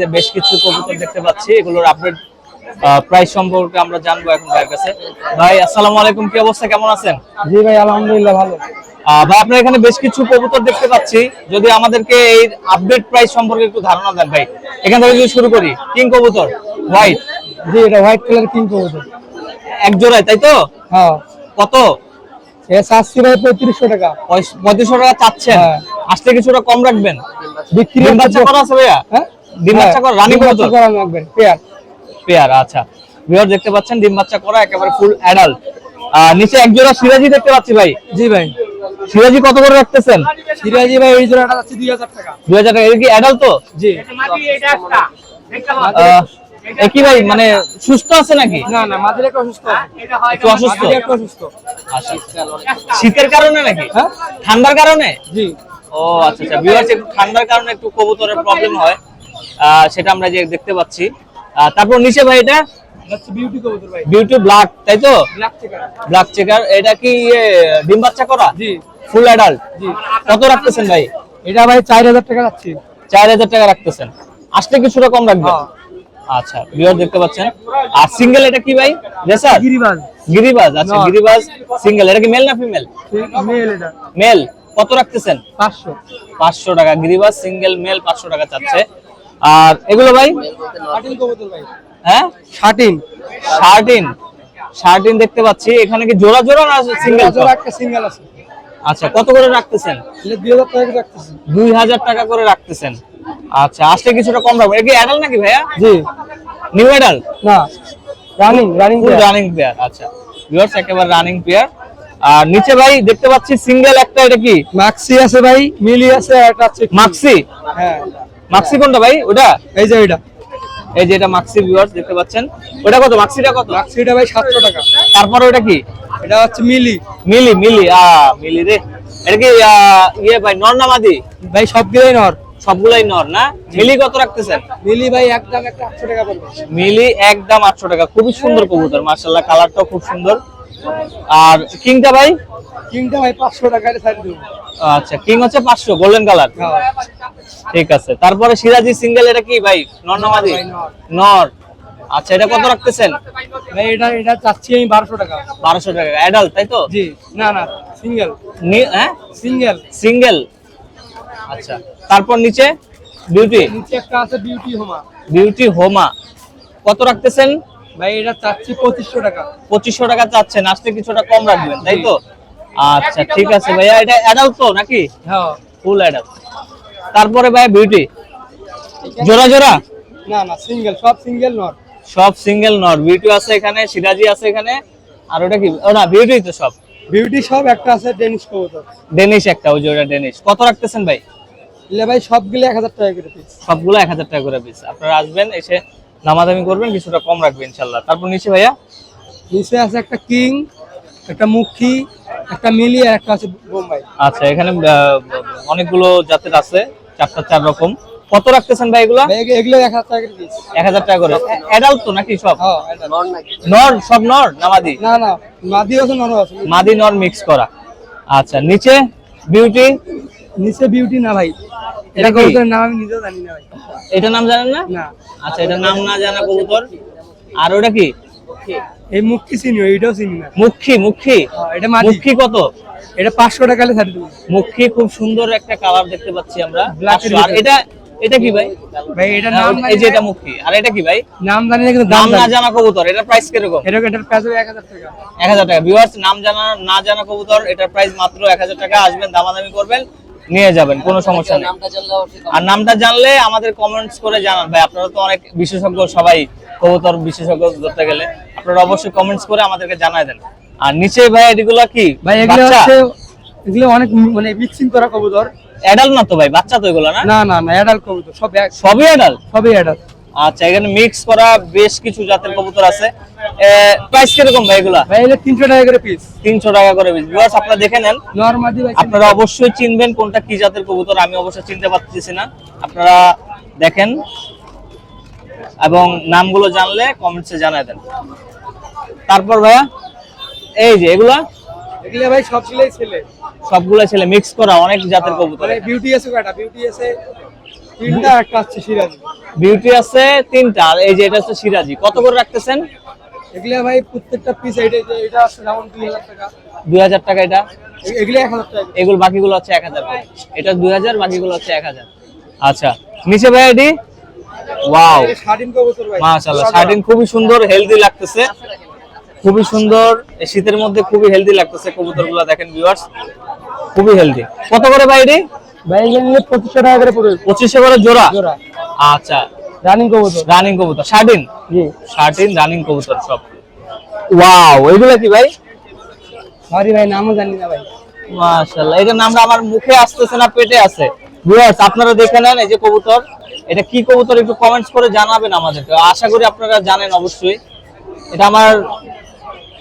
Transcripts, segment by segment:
যে বেশ কিছু কবুতর দেখতে পাচ্ছি এগুলোর আপডেট প্রাইস সম্পর্কে আমরা জানব এখন ভাইয়ের কাছে। ভাই আসসালামু আলাইকুম কি অবস্থা কেমন আছেন? জি ভাই আলহামদুলিল্লাহ ভালো। ভাই আপনার এখানে বেশ কিছু কবুতর দেখতে পাচ্ছি। যদি আমাদেরকে এই আপডেট প্রাইস সম্পর্কে একটু ধারণা দেন ভাই। এখান থেকে যদি শুরু করি কিং কবুতর হোয়াইট জি এটা হোয়াইট কালার কিং কবুতর। এক জোড়ায় তাই তো? হ্যাঁ। কত? এ চাচ্ছি ভাই পঁয়ত্রিশশো টাকা। পঁয়ত্রিশশো টাকা চাচ্ছেন। হ্যাঁ। আসলে কিছুটা কম রাখবেন। বিক্রি করা আছে ভাইয়া? হ্যাঁ? ডিম বাচ্চা করা রানিং ডিম কবুতর করা লাগবে পেয়ার। পেয়ার আচ্ছা। ভিউয়ার দেখতে পাচ্ছেন ডিম বাচ্চা করা একেবারে ফুল অ্যাডাল্ট নিচে এক জোড়া সিরাজি দেখতে পাচ্ছি ভাই। জি ভাই। সিরাজি কত করে রাখতেছেন? সিরাজি ভাই এই জোড়াটা দুই হাজার টাকা। দুই হাজার টাকা এটা কি অ্যাডাল্ট তো? জি। আহ, এ কি ভাই মানে সুস্থ আছে নাকি? না না মাঝে একটু অসুস্থ। একটু অসুস্থ? একটু অসুস্থ। আচ্ছা। শীতের কারণে নাকি? হ্যাঁ। ঠান্ডার কারণে? জি। ও আচ্ছা আচ্ছা। ভিউয়ার্স একটু ঠান্ডার কারণে একটু কবুতরের প্রবলেম হয়। সেটা আমরা যে দেখতে পাচ্ছি। তারপর নিচে ভাই এটা? বিউটি ব্ল্যাক তাই তো? ব্ল্যাক চেকার এটা কি ডিম বাচ্চা করা? ফুল অ্যাডাল্ট কত রাখতেছেন ভাই? এটা ভাই চার হাজার টাকা যাচ্ছে চার হাজার টাকা রাখতেছেন। আসলে কিছুটা কম রাখবেন? হ্যাঁ। আচ্ছা বিয়ার দেখতে পাচ্ছেন। আর সিঙ্গেল এটা কি ভাই? রেসার? গিরিবাজ। গিরিবাজ আচ্ছা গিরিবাজ সিঙ্গেল এটা কি মেল না ফিমেল মেল এটা। মেল কত রাখতেছেন? পাঁচশো। পাঁচশো টাকা। গিরিবাজ সিঙ্গেল মেল পাঁচশো টাকা চাচ্ছে। আর এগুলো ভাই? হ্যাঁ? শার্টিন। শার্টিন। শার্টিন দেখতে পাচ্ছি। এখানে কি জোড়া জোড়া না সিঙ্গেল জোড়া একটা সিঙ্গেল আছে। আচ্ছা কত করে রাখতেছেন? এটা দুই হাজার টাকা করে রাখতেছেন। আচ্ছা আসলে কিছুটা কম রাখব। এটা কি অ্যাডাল নাকি ভাইয়া? জি। নিউ অ্যাডাল না running running full running pair আচ্ছা। ভিউয়ার্স একেবারে রানিং পেয়ার আর নিচে ভাই দেখতে পাচ্ছি সিঙ্গেল একটা এটা কি? মাক্সি আছে ভাই মিলি আছে একটা আছে মাক্সি হ্যাঁ। মাক্সি কোনটা ভাই? ওটা? এই যে এটা এই যে এটা মাক্সি ভিউয়ার্স দেখতে পাচ্ছেন। ওটা কত? মাক্সিটা কত? মাক্সিটা ভাই সাতশো টাকা। তারপর ওটা কি? এটা হচ্ছে মিলি। মিলি মিলি আ মিলি রে। এটা কি ইয়ে ভাই নর না মাদি? ভাই সবগুলোই নর। সবগুলাই নর না? মিলি কত রাখতেছেন? মিলি ভাই একদম একটা আটশো টাকা পড়বে মিলি একদম আটশো টাকা। খুবই সুন্দর কবুতর মার্শাল্লাহ কালারটাও খুব সুন্দর। আর কিংটা ভাই? কিংটা ভাই পাঁচশো টাকা এটা সাইড দেবো। আচ্ছা কিং হচ্ছে পাঁচশো গোল্ডেন কালার। হ্যাঁ। ঠিক আছে। তারপরে সিরাজি সিঙ্গেল এটা কি ভাই? নর নর। আচ্ছা এটা কত রাখতেছেন? ভাই এটা এটা চাচ্ছি আমি বারোশো টাকা। বারোশো টাকা। অ্যাডাল্ট তাই তো? জি না না সিঙ্গেল। হ্যাঁ? সিঙ্গেল। সিঙ্গেল। আচ্ছা তারপর নিচে বিউটি? নিচে একটা আছে বিউটি হোমা। বিউটি হোমা। কত রাখতেছেন? ভাই এটা চাচ্ছি পঁচিশশো টাকা। পঁচিশশো টাকা চাচ্ছেন আসলে কিছুটা কম রাখবেন তাই তো? আচ্ছা ঠিক আছে ভাইয়া এটা অ্যাডাল্ট তো নাকি? হ্যাঁ। ফুল অ্যাডাল্ট তারপরে ভাই বিউটি জোড়া জোড়া? না না সিঙ্গেল সব সিঙ্গেল নর। সব সিঙ্গেল নর। বিউটি আছে এখানে সিরাজি আছে এখানে আর ওটা কি? ও না বিউটি তো সব। বিউটি সব একটা আছে ডেনিশ কবুতর। ডেনিশ একটা ওই যে ওটা ডেনিশ কত রাখতেছেন ভাই? এলে ভাই সবগুলো এক হাজার টাকা করে পিস সবগুলো এক হাজার টাকা করে পিস আপনারা আসবেন এসে দামাদামি করবেন কিছুটা কম রাখবেন ইনশাল্লাহ তারপর নিচে ভাইয়া? নিচে আছে একটা কিং একটা মুখী একটা মিলি আর একটা আছে বোম্বাই। আচ্ছা এখানে অনেকগুলো জাতের আছে। চারটা চার রকম। কত রাখতেছেন ভাই এগুলা? এক হাজার টাকা পিস এক হাজার টাকা করে। অ্যাডাল্ট তো নাকি সব? হ্যাঁ নর সব নর না মাদি? না না মাদি আছে নর আছে। মাদি নর মিক্স করা। আচ্ছা নিচে বিউটি নিচে বিউটি না ভাই। এটা কবুতরের নাম আমি নিজেও জানি না ভাই। এটা নাম জানেন না? না। আচ্ছা এটা নাম না জানা কবুতর। আর ওটা কি? এই মুখী চিনি এইটাও চিনি না। মুখী মুখী হ্যাঁ, এটা মাদি। মুখী কত? এটা পাঁচশো টাকা হলে ছাড়ি দেবো মুখী খুব সুন্দর একটা কালার দেখতে পাচ্ছি আমরা। 500 আর এটা এটা কি ভাই? ভাই এটা হ্যাঁ, নাম এই যে এটা মুখী। আর এটা কি ভাই? নাম জানি না কিন্তু দাম না জানা। কবুতর। এটার প্রাইস কীরকম? এটা এটার প্রাইস এক হাজার টাকা। এক হাজার টাকা। ভিউয়ার্স নাম জানা না জানা কবুতর এটার প্রাইস মাত্র এক হাজার টাকা। আসবেন দামাদামি করবেন নিয়ে যাবেন কোনো সমস্যা নেই। আর নামটা জানলে আমাদের কমেন্টস করে জানান। ভাই আপনারা তো অনেক বিশেষজ্ঞ সবাই কবুতর বিশেষজ্ঞ ধরতে গেলে। আপনারা অবশ্যই কমেন্টস করে আমাদেরকে জানাই দেন। আর নিচে ভাই এগুলো কি? ভাই এগুলো হচ্ছে এগুলো অনেক মানে মিক্সিং করা কবুতর। অ্যাডাল্ট না তো ভাই? বাচ্চা তো এগুলো না? না না না অ্যাডাল্ট কবুতর সব সবই অ্যাডাল্ট সবই অ্যাডাল্ট আচ্ছা এখানে মিক্স করা বেশ কিছু জাতের কবুতর আছে। প্রাইস কীরকম ভাই এগুলা? ভাই এগুলো তিনশো টাকা করে পিস তিনশো টাকা করে পিস ভিউয়ার্স আপনারা দেখে নেন। নর্মাদি ভাই আপনারা অবশ্যই চিনবেন কোনটা কি জাতের কবুতর আমি অবশ্যই চিনতে পারতেছি না। আপনারা দেখেন এবং নামগুলো জানলে কমেন্টসে জানায় দেন। তারপর ভাইয়া? এই যে এগুলা? এগুলো ভাই সবগুলোই ছেলে। সবগুলো ছেলে মিক্স করা অনেক জাতের কবুতর। মানে বিউটি আছে কয়টা? বিউটি আছে তিনটা একটা আছে সিরাজি। বিউটি আছে তিনটা আর এই যে এটা হচ্ছে সিরাজি। কত করে রাখতেছেন? এগুলা ভাই প্রত্যেকটা পিস এইটা যে এটা আছে যেমন দুই হাজার টাকা। দুই হাজার টাকা এটা? এগুলা এক হাজার টাকা। এগুলো বাকিগুলো হচ্ছে এক হাজার। এটা দুই হাজার বাকিগুলো হচ্ছে এক হাজার। আচ্ছা নিচে ভাই এটি? ওয়াও এটা স্বাধীন কবুতর ভাই। মাশাআল্লাহ শার্টিং খুবই সুন্দর হেলদি লাগতেছে। খুবই সুন্দর। শীতের মধ্যে খুবই হেলদি লাগতেছে কবুতরগুলো দেখেন ভিউয়ার্স খুবই হেলদি কত করে বাইরে পঁচিশশো টাকা করে পড়বে। পঁচিশশো করে জোড়া? জোড়া। আচ্ছা। রানিং কবুতর। রানিং কবুতর। শার্টিন জি। শার্টিন রানিং কবুতর সব। ওয়াও এগুলো কি ভাই? সরি ভাই নামও জানি না ভাই। মাশাআল্লাহ এটা নামটা আমার মুখে আসতেছে না পেটে আছে। ভিউয়ার্স আপনারা দেখে নেন এই যে কবুতর। এটা কি কবুতর একটু কমেন্টস করে জানাবেন আমাদেরকে। আশা করি আপনারা জানেন অবশ্যই। এটা আমার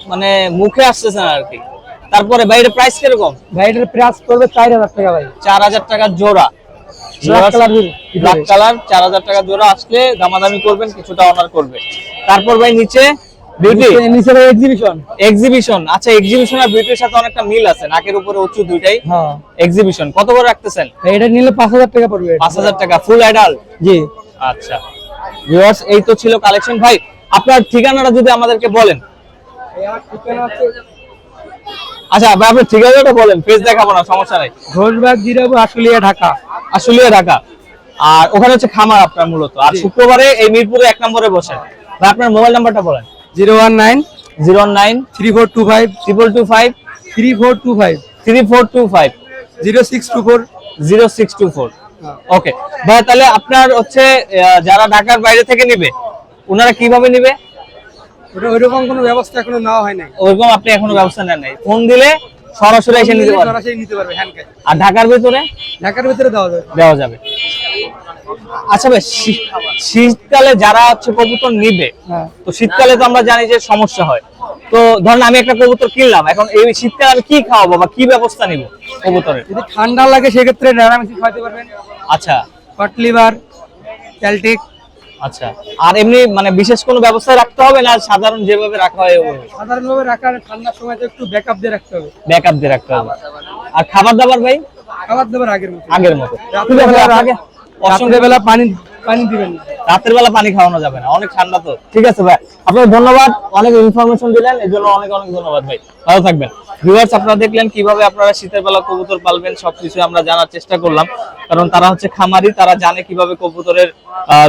মানে মুখে আসতেছে না আর কি। তারপরে ভাই এটা প্রাইস কীরকম? ভাই এটার প্রাইস পড়বে চার হাজার টাকা ভাই। চার হাজার টাকা জোড়া। ভিতরে। ব্ল্যাক কালার চার হাজার টাকা জোড়া আসলে দামাদামি করবেন কিছুটা অনার করবে। তারপর ভাই নিচে বিউটি নিচে- ভাই এক্সিবিশন এক্সিবিশন আচ্ছা এক্সিবিশন আর বিউটির সাথে অনেকটা মিল আছে। নাকের উপরে উঁচু দুইটাই। হ্যাঁ। এক্সিবিশন কত করে রাখতেছেন? এটা নিলে পাঁচ হাজার টাকা পড়বে। পাঁচ হাজার টাকা ফুল অ্যাডাল্ট জি। আচ্ছা। ভিউয়ার্স এই তো ছিল কালেকশন ভাই আপনার ঠিকানাটা যদি আমাদেরকে বলেন এই আমার ঠিকানা আছে আচ্ছা ভাই আপনার ঠিকানাটা বলেন পেজ দেখাবো না সমস্যা নাই। ঘোষবাগ জিরাবো আশুলিয়া ঢাকা। আসলে ঢাকা। আর ওখানে হচ্ছে খামার আপনার মূলত। আর শুক্রবারে এই মিরপুরে এক নম্বরে বসেন। ভাই আপনার মোবাইল নাম্বারটা বলেন। Zero one nine zero nine three four two five triple two five three four two five three four two five zero six two four. Zero six two four. Okay. ভাই তাহলে আপনার হচ্ছে যারা ঢাকার বাইরে থেকে নিবে ওনারা কীভাবে নিবে? ওটা ওইরকম কোনো ব্যবস্থা এখনও নেওয়া হয় নাই। ওইরকম আপনি এখনও ব্যবস্থা নেন নাই। ফোন দিলে সরাসরি এসে নিতে পারবেন। সরাসরি নিতে পারবে হ্যান্ড ক্যাশ আর ঢাকার ভিতরে? ঢাকার ভিতরে দেওয়া যাবে। দেওয়া যাবে। আচ্ছা ভাই শীতকালে যারা হচ্ছে কবুতর নিবে হ্যাঁ। তো শীতকালে তো আমরা জানি যে সমস্যা হয়। তো ধরেন আমি একটা কবুতর কিনলাম এখন এই শীতকালে আমি কি খাওয়াবো বা কি ব্যবস্থা নিব কবুতরের? যদি ঠান্ডা লাগে সেক্ষেত্রে ড্রামাসি খাওয়াতে পারবেন। আচ্ছা। হট লিভার ক্যালটিক আচ্ছা আর এমনি মানে বিশেষ কোনো ব্যবস্থা রাখতে হবে না সাধারণ যেভাবে রাখা হয় ওভাবে? সাধারণভাবে রাখার ঠান্ডার সময় তো একটু ব্যাকআপ দিয়ে রাখতে হবে। ব্যাকআপ দিয়ে রাখতে হবে। আর খাবার দাবার ভাই? খাবার দাবার আগের মতো। আগের মতো। আগে? অসংখ্য রাত্রেবেলা পানি পানি দিবেন রাতের বেলা পানি খাওয়ানো যাবে না অনেক ঠান্ডা তো। ঠিক আছে ভাই আপনাকে ধন্যবাদ অনেক ইনফরমেশন দিলেন এর জন্য অনেক অনেক ধন্যবাদ ভাই। ভালো থাকবেন। ভিউয়ার্স আপনারা দেখলেন কীভাবে আপনারা শীতের বেলা কবুতর পালবেন সবকিছু আমরা জানার চেষ্টা করলাম। কারণ তারা হচ্ছে খামারি তারা জানে কীভাবে কবুতরের আহ,